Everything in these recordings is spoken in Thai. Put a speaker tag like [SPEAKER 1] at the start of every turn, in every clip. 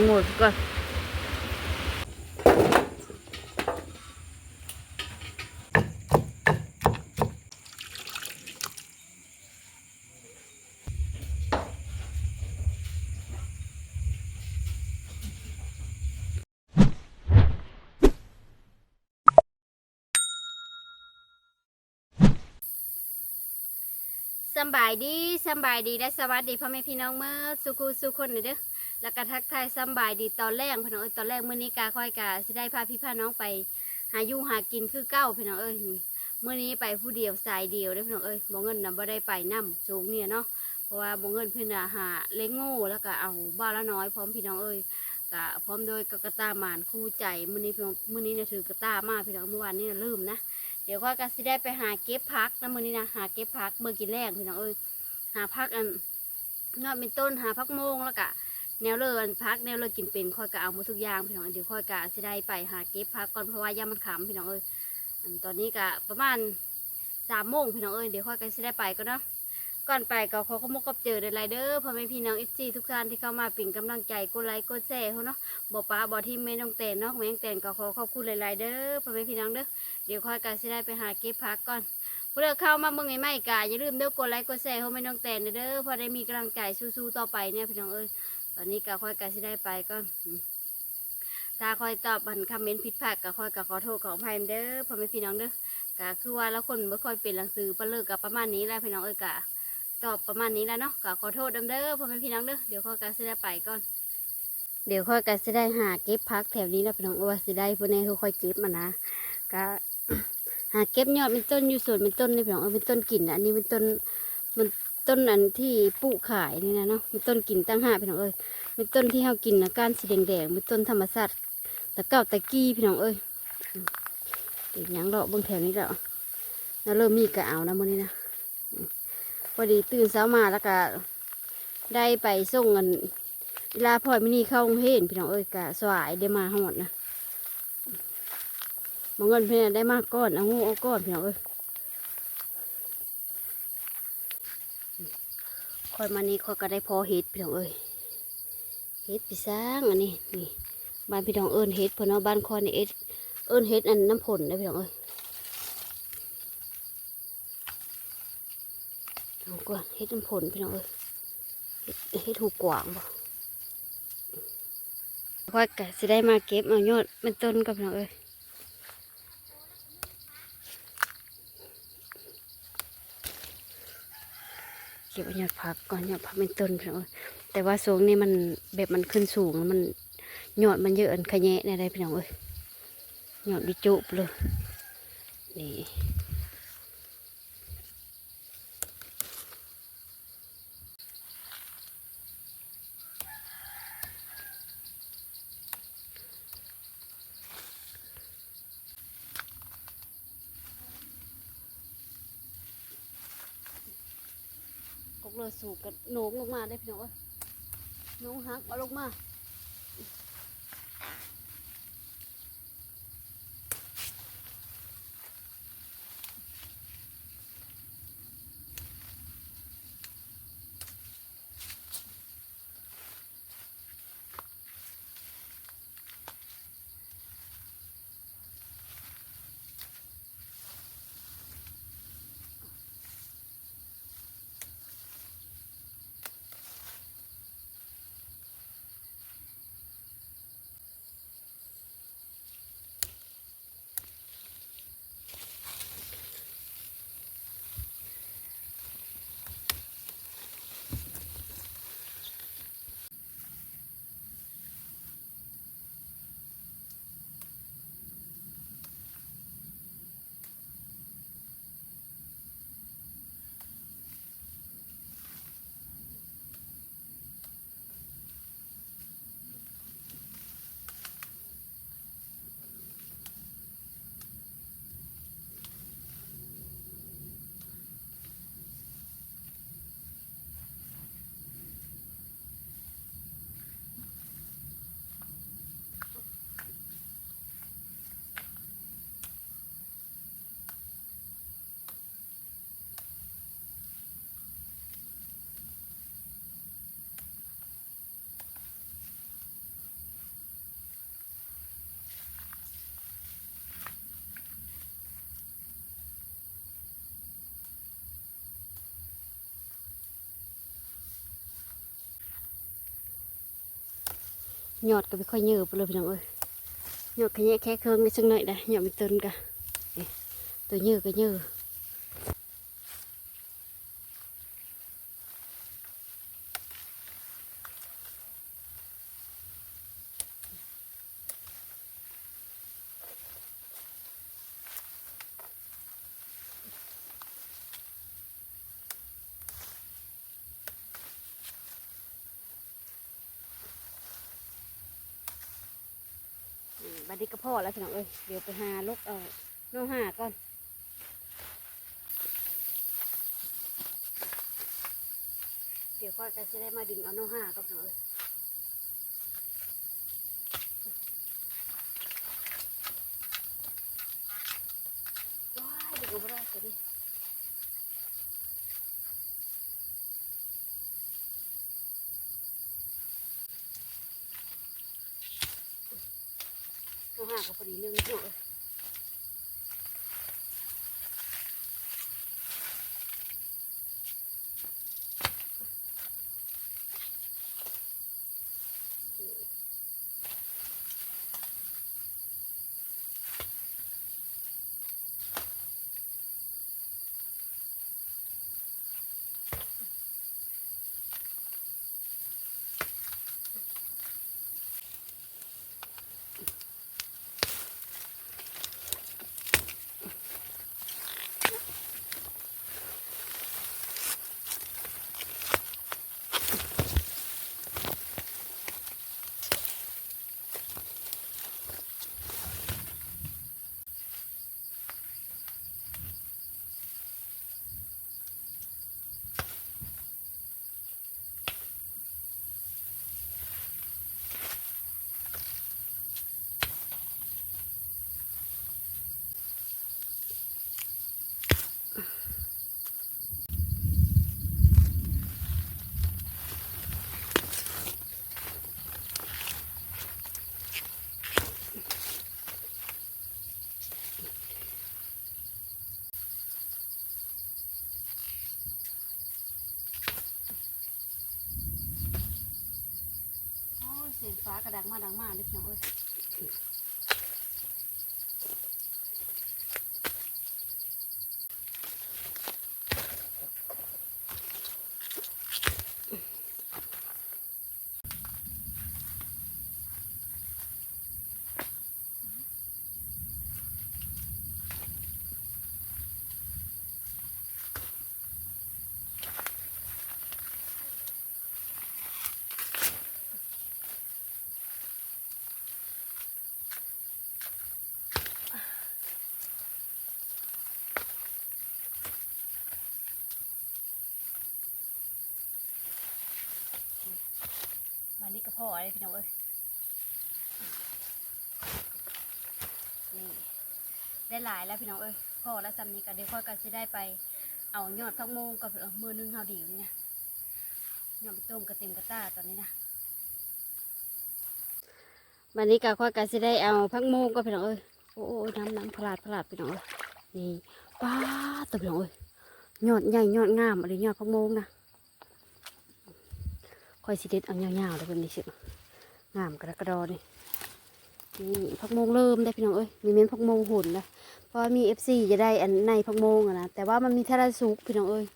[SPEAKER 1] ผักหม สบายดีสบายดีและสวัสดีพ่อแม่พี่น้องเมื่อสุขุสุขคนเด้อแล้วก็ทักทายสบายดีตอนแรกพี่น้องเอ้ยตอนแรกเมื้อนี้กาค่อยกาสิได้พาพี่พาน้องไป หาอยู่หากินคือเก้าพี่น้องเอ้ยนี่มื้อนี้ไปผู้เดียวสายเดียวเด้อพี่น้องเอ้ยบ่เงินนำบ่ได้ไปนํสูงเนี่ยเนาะเพราะว่าบ่เงินเพิ่นน่ะหาเล้งโง่แล้วก็เอาบ้านละน้อยพร้อมพี่น้องเอ้ยก็พร้อมโดยกระตาหมานคู่ใจมื้อนี้พี่น้องมื้อนี้เนี่ยถือกระตามาพี่น้องเมื่อวานนี้น่ลืมนะ เดี๋ยวค่อยก็สิได้ไปหาเก็บพักนะมื้อนี้นะหาเก็บพักเมื่อกินแรกพี่น้องเอ้ยหาพักอันเงาะเป็นต้นหาพักโมงแล้วก็แนวเลินพักแนวเลินกินเป็นค่อยก็เอาหมดทุกอย่างพี่น้องเดี๋ยวค่อยก็สิได้ไปหาเก็บพักก่อนเพราะว่าย่ามันขำพี่น้องเอ้ยอันตอนนี้ก็ประมาณสามโมงพี่น้องเอ้ยเดี๋ยวค่อยก็สิได้ไปก็เนาะ ก่อนไปก็ขอขอบคุณกับเจอเดลายเด้อพ่อแม่พี่น้องเอฟซีทุกท่านที่เข้ามาเป็นกำลังใจกดไลค์กดแชร์เขาเนาะบอกป้าบอกที่ไม่น้องแตนเนาะแม่น้องแตนก็ขอขอบคุณหลายๆเด้อพ่อแม่พี่น้องเด้อเดี๋ยวค่อยก็สิได้ไปหาเก็บพักก่อนเพื่อเข้ามาเมืองใหม่ๆกาอย่าลืมเด้อกดไลค์กดแชร์ให้ไม่น้องแตนเด้อเพอได้มีกำลังใจสู้ๆต่อไปเนี่ยพี่น้องเอ้ยตอนนี้ก็ค่อยกาสิได้ไปก็อืมถ้าค่อยตอบบันคอมเมนต์ผิดพลาดก็ค่อยก็ขอโทษขออภัยเด้อพ่อแม่พี่น้องเด้อก็คือว่าแล้วคนไม่ค่อยเป็นหนังสือปลเลิกกับประมาณนี้แหละพี่น้องเอ้ยกะ ตอบประมาณนี้แล้วเนาะก็ขอโทษเด้อเด้อพ่อแม่พี่น้องเด้อเดี๋ยวค่อยกาสิได้ไปก่อน เดี๋ยวค่อยกาสิได้หาเก็บพักแถวนี้แล้วพี่น้องเอ้ยว่าสิได้พวกนี้ค่อยเก็บมานะก็ หาเก็บยอดเป็นต้นอยู่ส่วนเป็นต้นนี่พี่น้องเออเป็นต้นกลิ่นอะอันนี้เป็นต้นมันต้นอันที่ปลูกขายนี่นะเนาะเป็นต้นกลิ่นตั้งห้าพี่น้องเอ้ยเป็นต้นที่เฮากินนะก้านสีแดงๆเป็นต้นธรรมชาติตะเก้าตะกี้พี่น้องเอ้ยอืมเด็กยังดอกบางแถวนี้แล้วแล้วเริ่มมีกระเอานะมื้อนี้นะ อดีตื่นเช้ามาแล้วก็ได้ไปส่งเงินเวลาพ่อยมินี่เข้าเรียนพี่น้องเอ้ยกะสวายได้มาหอดนะบางเงินเพื่อนได้มากก้อนเอางูเอาก้อนพี่น้องเอ้ยคอยมานี้คอยก็ได้พอเห็ดพี่น้องเอ้ยเห็ดปีสร้างอันนี้นี่บ้านพี่น้องเอิญเห็ดเพนเอาะบ้านคอยนี่เอ็ดเอิญเห็ดอันน้ำผลนะพี่น้องเอ้ยเอา ก่อนเห็ดผลพี่น้องเอ้ยเฮ็ดเห็ดหูกกวางบ่คอยก็สิได้มาเก็บเอายอดเป็นต้นกับพี่น้องเอ้ยเก็บยอดผักก่อนยอดผักเป็นต้นพี่น้องเอ้ยแต่ว่าสูงนี่มันแบบมันขึ้นสูงมันยอดมันเยอะอันขยะในได้พี่น้องเอ้ยยอดดิจุบเลยนี่ สูงกันโหนงลงมาได้พี่น้องเอ้ยโหนงหักเอาลงมา หยอดก็ไม่ค่อยเยอะไปเลยพี่น้องเอ้ยหยอดแค่แค่เครื่องนิดสักหน่อยนะหยอดไม่เตินกะนี่ตัวเยอะก็เยอะ อืมบัดนี้ก็พอแล้วพี่น้องเอ้ยเดี๋ยวไปหาลูกเอาน้องหาก่อนเดี๋ยวพ่อก็จะได้มาดึงเอาน้องห้าก็พี่น้องเอ้ยว้ายดึงเอาไปได้สิดิน้องห้า ก็พอดีเรื่องเยอะเอ้ย โอ้ยเสียงฟ้ากระดังมาดังมาเล็กน้อย พ่ออะไรพี่น้องเอ้ยนี่ได้หลายแล้วพี่น้องเอ้ยพ่อและซ้ำนี้ก็เดี๋ยวพ่อก็จะได้ไป เอายอดพักโมงกับมือนึงเฮาดียวนี่นะยอดไปต้มกระเต็มกระต้าตอนนี้นะวันนี้ก็ค่อยก็จะได้เอาพักโมงก็พี่น้องเอ้ยโอ้โอ้น้ำน้ำพลาดพลาดพี่น้องเอ้ยนี่ป้าตัวพี่น้องเอ้ยยอดใหญ่ยอดงามอะไรยอดพักโมงนะ ค่อยสิเด็ดเอาเงาวๆเลยเป็นนี้สิงามกระกระดอนี่นี่พักโมงเริ่มได้พี่น้องเอ้ยมีเม้นพักโมงหุ่นนะเพราะมีเอฟซีจะได้อันในพักโมงอะนะแต่ว่ามันมีทาราซุกพี่น้องเอ้ย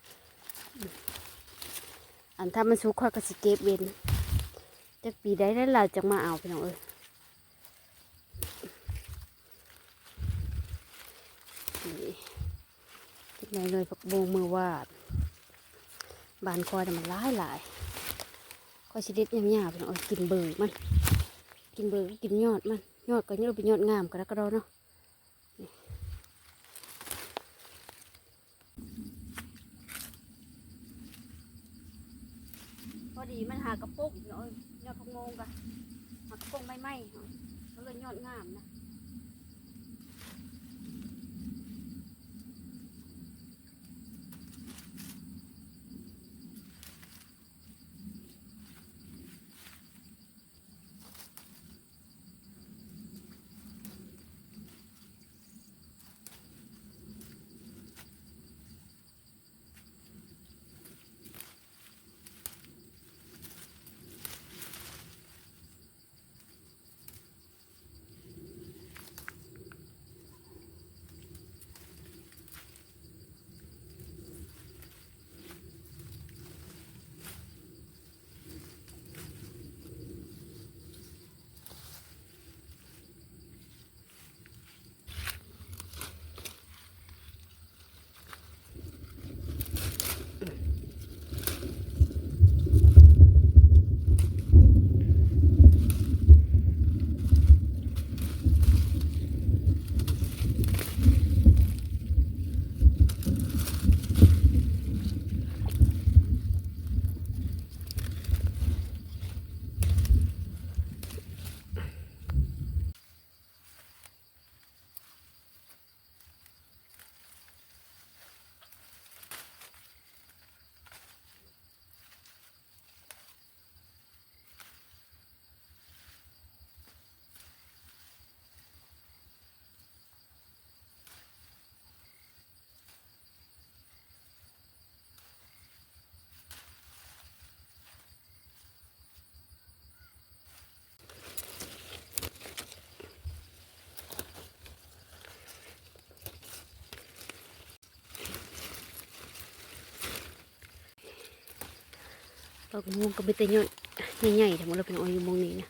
[SPEAKER 1] อันถ้ามันซุกข้อยก็สิเก็บเว้นจะปีได้แล้วเราจะมาเอาพี่น้องเอ้ยนี่ที่ไหนเลยพักโมงมือวาดบานคอยแต่ะมันหลายหลาย อยสิเด็ดยำๆพี่น้องเนาะกินเบอร์มัน กินเบอร์กินยอดมัน ยอดก็ยอดเป็นยอดงามก็แล้วกกระดอเนาะพอดีมันหากระปุกเนาะยอดพงงกะหากระปุกไม่ไหม้เนาเลยยอดงามนะ ผักม่วงก็เป็นแต่ยอดใหญ่ๆทั้งหมดเลยพี่น้องอยมงนี้นะ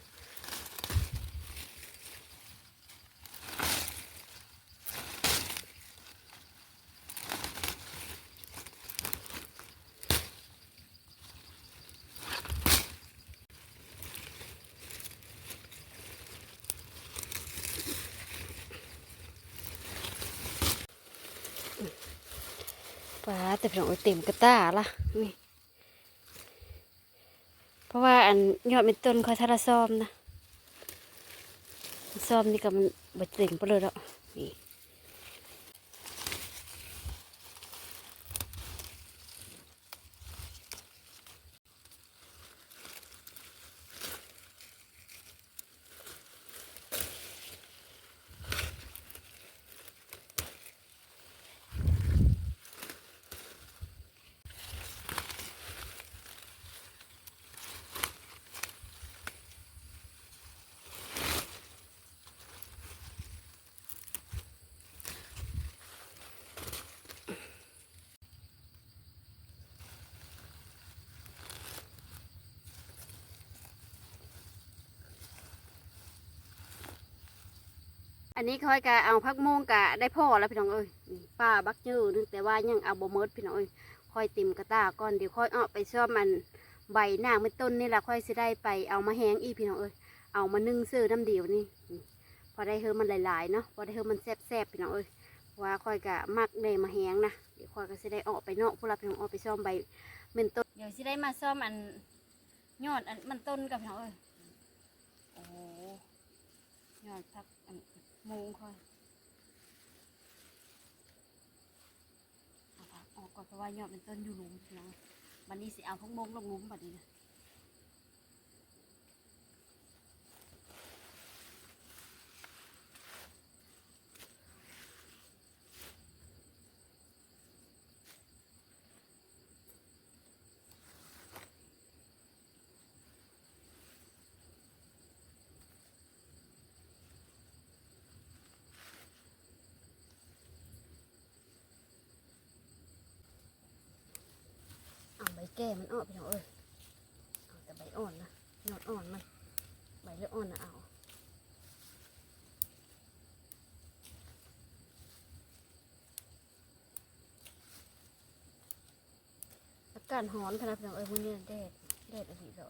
[SPEAKER 1] ปลาแต่พี่น้องเอ้ยเต็มกระตาละ่ะ นยอดเป็นต้นคอยทาราซ้อมนะซ้อมนี่ก็มันบดเต็มไปเลยแล้วนี่ อันนี้ค่อยกะเอาพักโมงกะได้พ่อแล้วพี่น้องเอ้ยนี่ป้าบักเจอนึงแต่ว่ายังเอาบ่เมิดพี่น้องเอ้ยค่อยติมกระตาก่อนเดี๋ยวค่อยเอาไปซ่อมมันใบหน้าไม่ต้นนี่แหละค่อยสิได้ไปเอามาแห้งอีพี่น้องเอ้ยเอามานึ่งเสื้อน้ำเดียวนี่พอได้เฮอมันหลายๆเนาะพอได้เฮอมันแซ่บๆพี่น้องเอ้ยว่าค่อยกะมักได้มาแห้งนะเดี๋ยวค่อยก็สิได้ออกไปเนาะพวกเราพี่น้องออกไปซ่อมใบเม็นต้นเดี๋ยวสิได้มาซ่อมอันยอดอันมันต้นกับพี่น้องเอ้ย ยอดพักอันโมงค่อยเอาผักออกก่อนเพราะว่ายอดเป็นต้นอยู่หลุมน้องวันนี้สิเอาพักโมงลงหลุมบัดนี้นะ แก้มันออนพี่น้องเอ้ยเอาแต่ใบอ่อนนะยอดอ่อนมัน ใบเลือดอ่อนนะเอาอากาศร้อนขนาดพี่น้องเอ้ยวันนี้แดดแดดอะไรเหรอ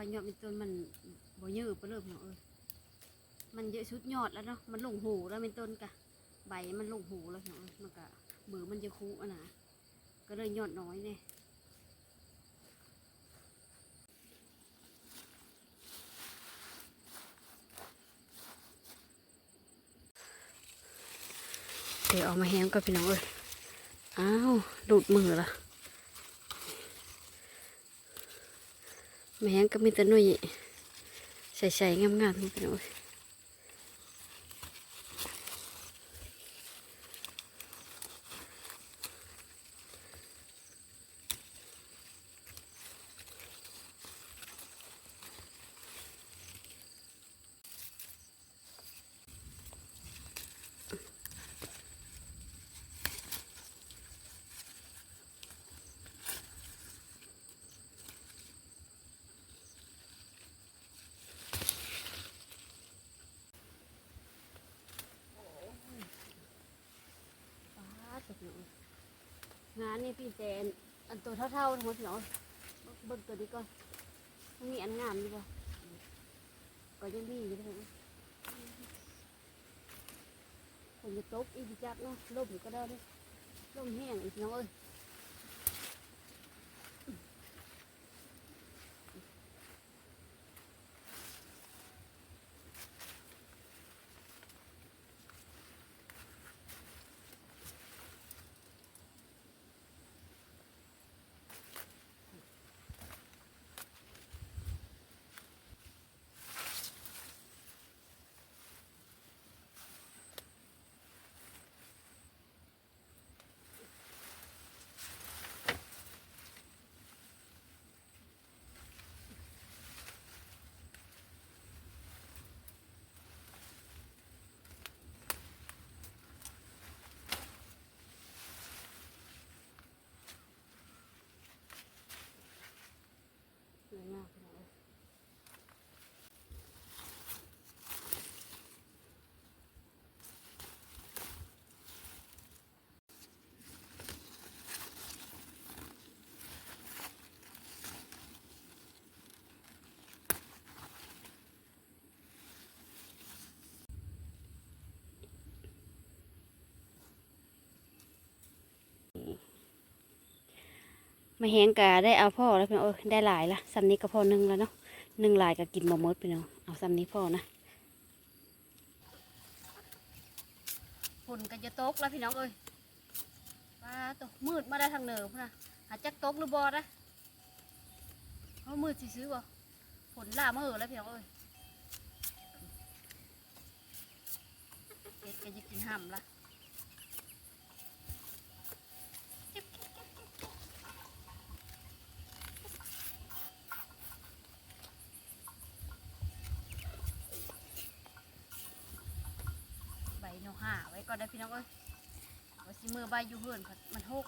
[SPEAKER 1] ว่ายอดเป็นต้นมันบ่เยอะไปเลยพี่น้องเอ้ยมันเยอะชุดยอดแล้วเนาะมันหลงหูแล้วเป็นต้นกะใบมันหลงหูแล้วพี่น้องเอ้ยมันกะเบือมันจะคูอะนะก็เลยยอดน้อยเนี่ยเดี๋ยวเอามาแห้งกับพี่น้องเอ้ย อ้าวดูดมือละมา แมงก็มีแต่หน่วยใส่ๆงามๆนี่พี่น้องเอ้ย ฟ้าสุดหนู งานนี่พี่แจนอันตัวเท่าๆทั้งหมดเนาะเบิ่งตัวนี้ก่อนมันมีอันงามอยู่ป่ะก็ยังมีอยู่เลยผมจะตกอีกจักเนาะลมก็ได้ลยลมแห้งอีกน้องเอ้ย 怎么样 มาแหงกาได้เอาพ่อแล้วพี่น้องเอ้ยได้หลายละซ้ำนี้ก็พอหนึ่งแล้วเนาะหนึ่งหลายก็กินบ่หมดพี่น้องเอาซ้ำนี้พอนะฝนก็จะตกแล้วพี่น้องเอ้ยว้าตกมืดมาได้ทางเหนือพุ่นนะหาจักตกหรือบอนะเขามืดสิซื้อบ่ฝนล่ามือแล้วพี่น้องเอ้ยเด็ดก็จะกินห่ำละ ใบเนาหาไว้ก่อนได้พี่น้องเอ้ยว่าสิมือใบอยู่เฮือนมันหก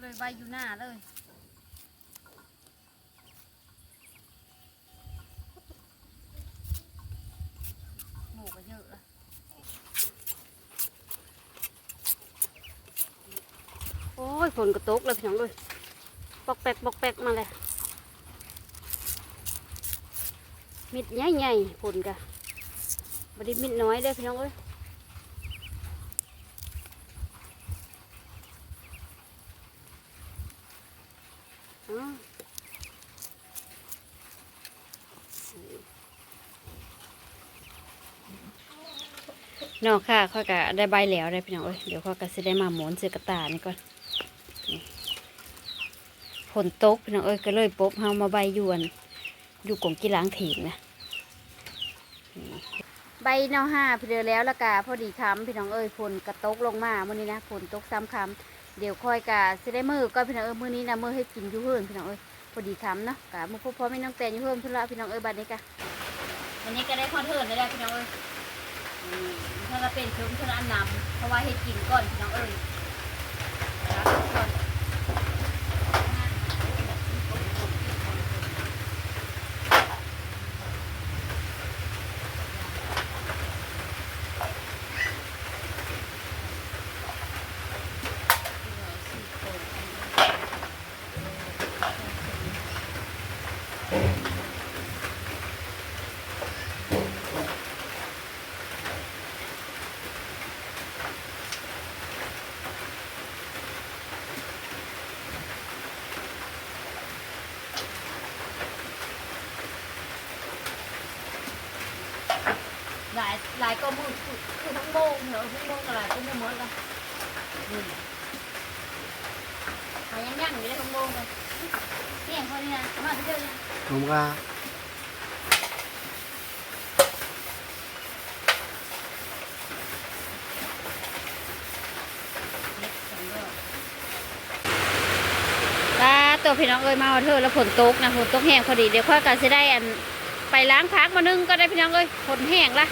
[SPEAKER 1] เลยใบอยู่หน้าเลยหมูก็เยอะละโอ้ยฝนก็ตกเลยพี่น้องเลยปอกแปกปอกแปกมาเลยมิดใหญ่ๆฝนกะบไดีมิดน้อยเด้อพี่น้องเอ้ยอ๋อ น้อกค่ะค่อยกะได้ใบแล้วได้พี่น้องเอ้ยเดี๋ยวค่อยกะสิได้มาหมุนเสือกระตานี่ก่อนนี่ฝนตกพี่น้องเอ้ยก็เลยปบเฮามาใบยวนอยู่กงกีฬางถีบนะใบเนาห้าพี่เดือแล้วละกาพอดีคำพี่น้องเอ้ยฝนกระตกลงมามื่อนี้นะฝนตกซ้ำคำเดี๋ยวค่อยกาสิได้มือก็พี่น้องเอ้ยมื่อนี้นะมือให้กินยู่เพื่อนพี่น้องเอ้ยพอดีคำเนาะกามือพ่อพ่อไม่น้องแตนอยู่เพื่อนพี่ละพี่น้องเอ้ยบัดนี้กะวันนี้ก็ได้คอนเทินได้แล้วพี่น้องเอ้ย ถ้าเราเป็นเพิ่มเท่านั้นำเพราะว่าให้กินก่อนพี่น้องเอ้ยนะก่อนหลายหลายก็มือคือคือทั้งโมงเหรอทั้งโมงกับหลายก็มือหมดละนี่หายังยั่งอยู่ได้ทั้งโมงเลยเนี่ยคนนี้นะมาเที่ยวเนี่ย
[SPEAKER 2] ผมก็
[SPEAKER 1] ตาตัวพี่น้องเอ้ยมาเอาเธอะแล้วฝนตกนะฝนตกแห้งพอดีเดี๋ยวค่อยกันจะได้อันไปล้างพักมานึ่งก็ได้พี่น้องเอ้ยฝนแห้งละ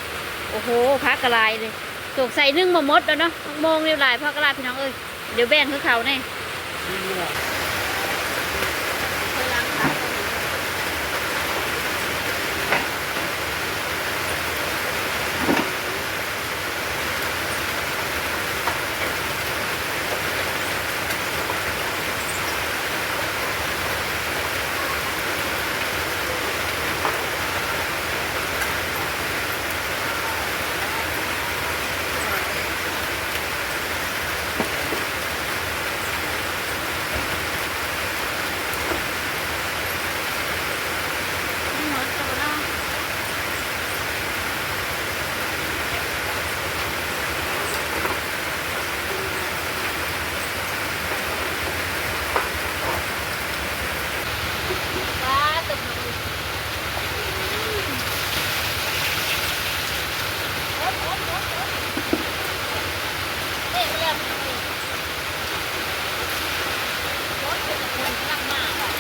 [SPEAKER 1] โอ้โหพักกระลายเลยตกใส่นึ่งมาหมดแล้วเนาะทั้งโมงเรียบร้อยพักกระลายพี่น้องเอ้ยเดี๋ยวแบ่งคือเขาแน่ไปล้างพักไม่หมดก็บ่เนาะปลาตกลงโอ๊ยโอ๊ยโอ๊ยโอ๊ยเอ๊ะไม่เอาไม่เอาไม่เอาโอ๊ยเป็นคนกำลังมาว่ะ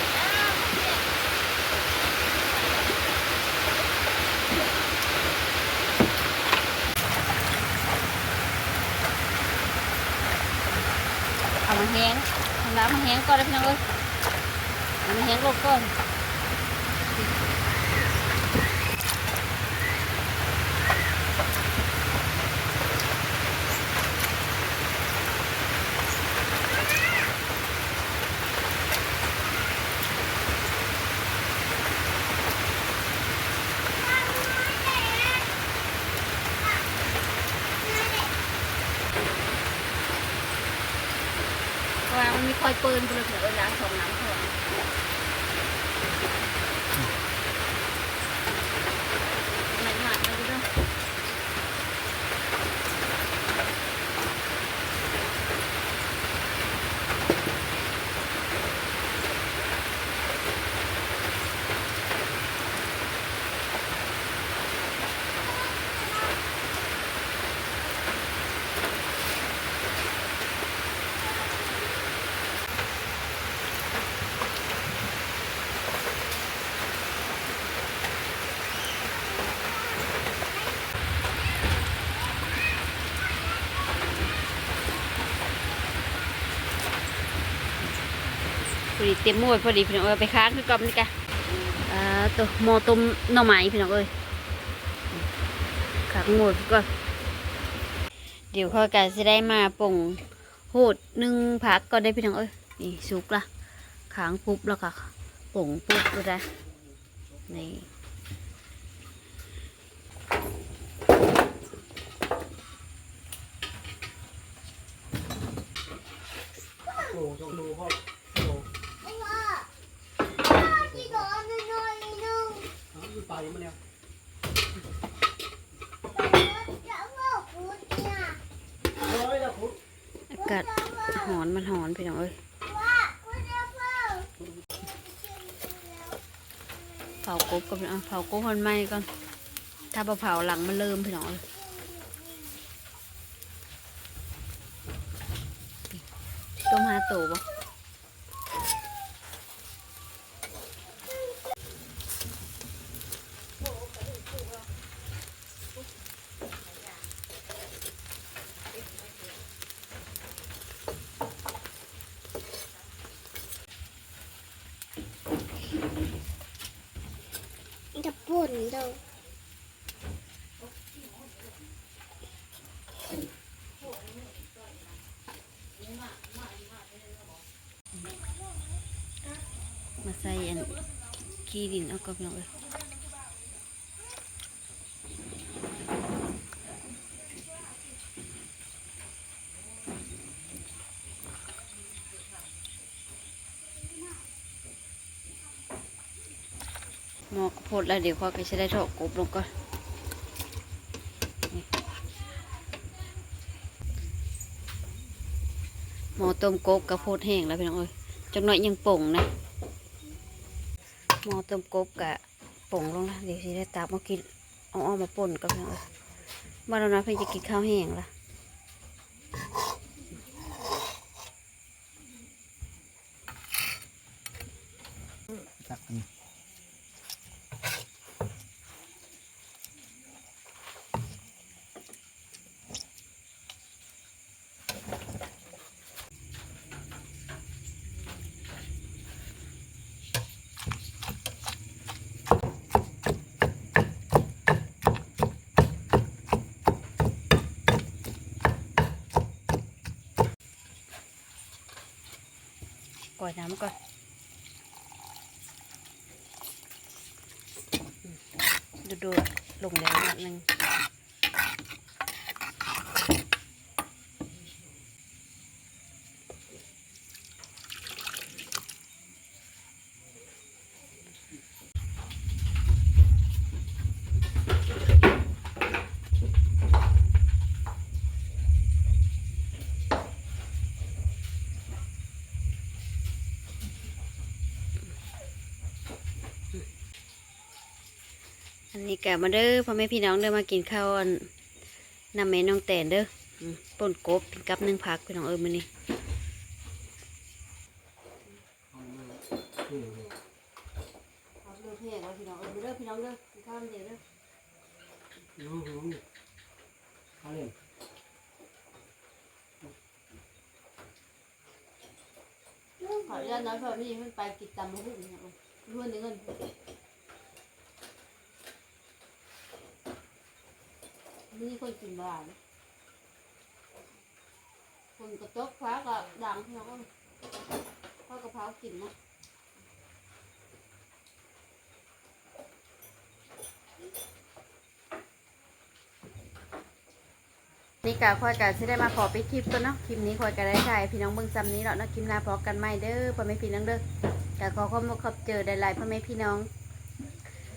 [SPEAKER 1] อ้าวเนี่ย เอามาแห้งทำน้ำมาแห้งก่อนเลยพี่น้องเอ้ยมาแห้งลงก่อน ว่ามันมีคอยเปืนเปลือกเออล้างสองน้ำเถอะมันหมักมาดูด้วย พอดี เต็มมวยพอดีพี่น้องเอ้ยไปค้างคือกับนี่กะอ่าตัวหมอต้มหน่อไม้พี่น้องเอ้ยค้างหมดก็เดี๋ยวข้อยกะจะได้มาป่งโหดหนึ่งผักก็ได้พี่น้องเอ้ยนี่สุกละค้างปุ๊บแล้วก็ป่งปุ๊บแล้วได้นี่
[SPEAKER 2] โอ้จงดูพ่อโอ้เอาอยู่ไปมาแล้วร้อยแล้วคุณ
[SPEAKER 1] อากาศหอนมันหอนพี่น้องเอ้ยเผากบก็พี่น้องเผากบมันไหม้ก่อนถ้าเผาหลังมันเริ่มพี่น้องเอ้ยต้มหาโตบ่
[SPEAKER 3] จะปุ่นดู
[SPEAKER 1] มาใส่อัน ขี้ดินเอาก็พี่น้องเอ้ยหมอกพดแล้วเดี๋ยวข้อก็จะได้ทอดกบลงก่อนหมอต้มกบกระโพดแห้งแล้วพี่น้องเอ้ยจังหน่อยยังป่งนะ มอต้มกบกะป่งลงละเดี๋ยวสิได้ตากมากินเอาออกมาป่นกับเพื่อนบ้านเรานะเพื่อนจะกินข้าวแห้งละ
[SPEAKER 2] ก่
[SPEAKER 1] อยน้ำก่อนดูดูๆลงแล้วนิดนึง นนี้กะมาเด้อพ่อแม่พี่น้องเด้อมากินข้าวอันนำแม่น้องแตนเด้ออืมป่นกบกินกับหนึ่งผักพี่น้องเอ้ยมื้อนี้
[SPEAKER 2] อืม
[SPEAKER 1] เอาเรื่องเพลงไว้พี่น้องเอ้ยเด้อพี่น้องเด้อกินข้าวเดี๋ยวเด้อ
[SPEAKER 2] อืมอืมเอาเลย
[SPEAKER 1] ขออนุญาตน้อยพ่อพี่เพิ่นไปกินตำมะฮุ่งเนี่ยเอ้ยรวนเงิน นี่คนกินบ้านคนกระจกฟ้าก็ดังเขาก็ข้าวกะเพรากินนะนี่กะคอยกะจะได้มาขอไปคลิปตัวเนาะคลิปนี้คอยกะได้ถ่พี่น้องเบิ่งซ้ำนี้แล้วเนาะคลิปหน้าพอกันใหม่เด้อพ่อแม่พี่น้องเด้อกะขอความขอบเจอได้หลายพ่อแม่พี่น้อง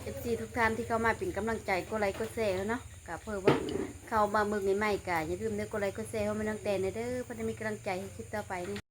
[SPEAKER 1] เอฟซีทุกท่านที่เข้ามาเป็นกำลังใจกดไลค์กดแชร์เนาะ กะเพื่อว่าเข้ามาเมืองใหม่ๆกะอย่าลืมเด้อกดไลค์กดแชร์ให้มันน้องแต่ในเด้อเพื่อจะมีกำลังใจให้คลิปต่อไปนี่